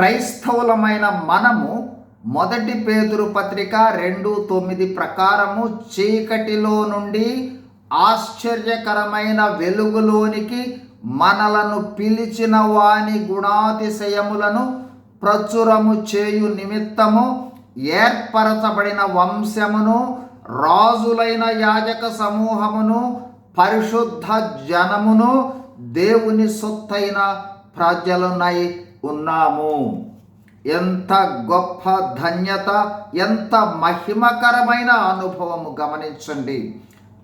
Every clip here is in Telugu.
క్రైస్తవులమైన మనము మొదటి పేదురు పత్రిక రెండు తొమ్మిది ప్రకారము చీకటిలో నుండి ఆశ్చర్యకరమైన వెలుగులోనికి మనలను పిలిచిన వాని గుణాతిశయములను ప్రచురము చేయు నిమిత్తము ఏర్పరచబడిన వంశమును రాజులైన యాజక సమూహమును పరిశుద్ధ జనమును దేవుని సొత్తైన ప్రజలునై ఉన్నాము. ఎంత గొప్ప ధన్యత ఎంత మహిమకరమైన అనుభవము గమనించండి.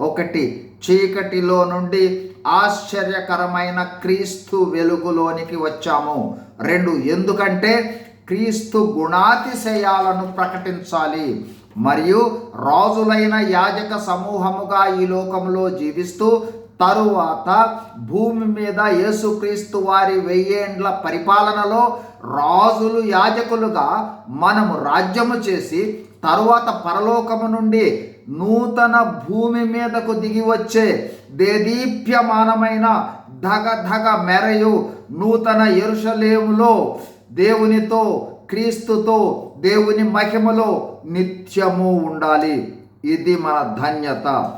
ఒకటి చీకటిలో నుండి ఆశ్చర్యకరమైన క్రీస్తు వెలుగులోనికి వచ్చాము. రెండు ఎందుకంటే క్రీస్తు గుణాతిశయాలను ప్రకటించాలి. మరియు రాజులైన యాజక సమూహముగా ఈ లోకంలో జీవిస్తూ తరువాత భూమి మీద యేసుక్రీస్తు వారి వెయ్యేండ్ల పరిపాలనలో రాజులు యాజకులుగా మనము రాజ్యము చేసి తరువాత పరలోకము నుండి నూతన భూమి మీదకు దిగి వచ్చే దేదీప్యమానమైన ధగ ధగ మెరయు నూతన ఎరుషలేములో దేవునితో క్రీస్తుతో దేవుని మహిమలో నిత్యము ఉండాలి. ఇది మన ధన్యత.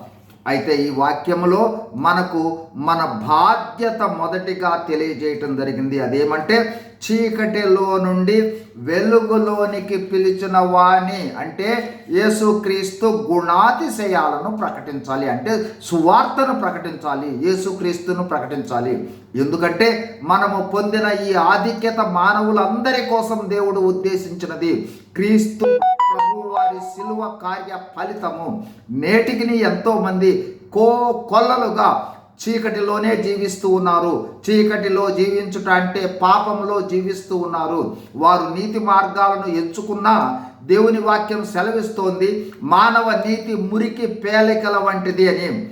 అయితే ఈ వాక్యములో మనకు మన బాధ్యత మొదటిగా తెలియజేయటం జరిగింది. అదేమంటే చీకటిలో నుండి వెలుగులోనికి పిలిచిన వాణి అంటే యేసుక్రీస్తు గుణాతిశయాలను ప్రకటించాలి అంటే సువార్తను ప్రకటించాలి యేసుక్రీస్తును ప్రకటించాలి. ఎందుకంటే మనము పొందిన ఈ ఆధిక్యత మానవులందరి కోసం దేవుడు ఉద్దేశించినది క్రీస్తు ప్రభు వారి శిలువ కార్య ఫలితము నేటికి ఎంతోమంది కో కొల్లలుగా చీకటిలోనే జీవిస్తూ ఉన్నారు. చీకటిలో జీవించుట అంటే పాపంలో జీవిస్తూ ఉన్నారు. వారు నీతి మార్గాలను ఎంచుకున్నా దేవుని వాక్యం సెలవిస్తోంది. మానవ నీతి మురికి పేలికల వంటిది అని.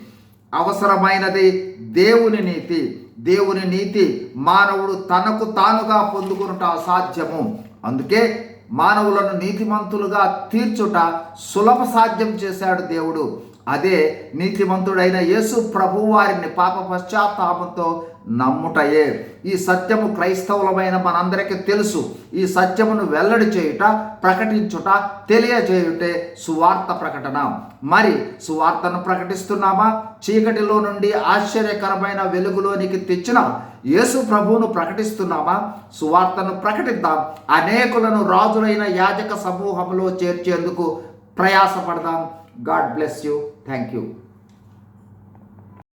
అవసరమైనది దేవుని నీతి. దేవుని నీతి మానవుడు తనకు తానుగా పొందుకునుట అసాధ్యము. అందుకే మానవులను నీతిమంతులుగా తీర్చుట సులభ సాధ్యం చేశాడు దేవుడు. అదే నీతిమంతుడైన యేసు ప్రభు వారిని పాప పశ్చాత్తాపంతో నమ్ముటయే. ఈ సత్యము క్రైస్తవులమైన మనందరికీ తెలుసు. ఈ సత్యమును వెల్లడి చేయుట ప్రకటించుట తెలియజేయుటే సువార్త ప్రకటన. మరి సువార్తను ప్రకటిస్తున్నామా? చీకటిలో నుండి ఆశ్చర్యకరమైన వెలుగులోనికి తెచ్చిన యేసు ప్రభువును ప్రకటిస్తున్నామా? సువార్తను ప్రకటిద్దాం. అనేకులను రాజులైన యాజక సమూహంలో చేర్చేందుకు ప్రయాసపడదాం. God bless you. Thank you